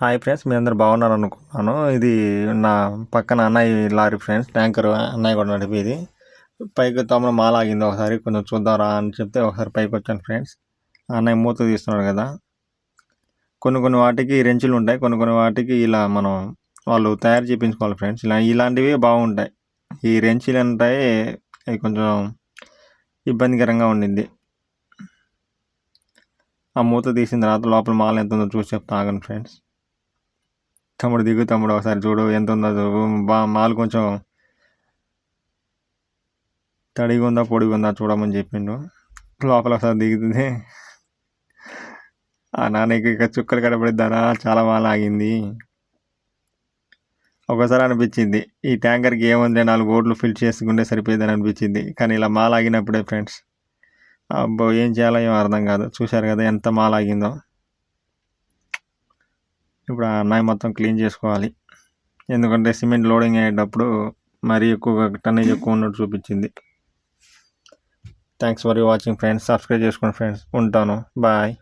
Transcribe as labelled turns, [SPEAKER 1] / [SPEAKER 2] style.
[SPEAKER 1] Hi friends మీ అందరు బాగున్నారు అనుకున్నాను ఇది నా పక్కన అన్నయ్య లారీ ఫ్రెండ్స్ ట్యాంకర్ అన్నయ్య కూడా నడిపేది. పైకి తమను మాల ఆగింది ఒకసారి కొంచెం చూద్దారా అని చెప్తే ఒకసారి పైకి వచ్చాను ఫ్రెండ్స్. అన్నయ్య మూత తీస్తున్నాడు కదా. కొన్ని కొన్ని వాటికి రెంచులు ఉంటాయి కొన్ని కొన్ని వాటికి ఇలా మనం వాళ్ళు తయారు చేయించుకోవాలి ఫ్రెండ్స్. ఇలా ఇలాంటివి బాగుంటాయి. ఈ రెంచులు ఉంటాయి అవి కొంచెం ఇబ్బందికరంగా ఉండింది. ఆ మూత తీసిన తర్వాత లోపల మాల ఎంత ఉందో చూసి చెప్తా ఆగండి ఫ్రెండ్స్. తమ్ముడు దిగు తమ్ముడు ఒకసారి చూడు ఎంత ఉందో చూడు. బా మాలు కొంచెం తడిగా ఉందా పొడిగా ఉందా చూడమని చెప్పిండు. లోపల ఒకసారి దిగుతుంది ఆ నాన్నకి ఇక చుక్కలు కనపడిద్దానా చాలా బాగా ఆగింది. ఒకసారి అనిపించింది ఈ ట్యాంకర్కి ఏముంది నాలుగు ఓట్లు ఫిల్ చేసుకుంటే సరిపోయిందని అనిపించింది. కానీ ఇలా మాలాగినప్పుడే ఫ్రెండ్స్. అబ్బో ఏం చేయాలో ఏం అర్థం కాదు. చూశారు కదా ఎంత మాల ఆగిందో. ఇప్పుడు ఆ అన్నాయి మొత్తం క్లీన్ చేసుకోవాలి. ఎందుకంటే సిమెంట్ లోడింగ్ అయ్యేటప్పుడు మరీ ఎక్కువగా టన్నేజ్ ఎక్కువ ఉన్నట్టు చూపించింది. Thanks for watching friends subscribe చేసుకోండి ఫ్రెండ్స్ ఉంటాను. బాయ్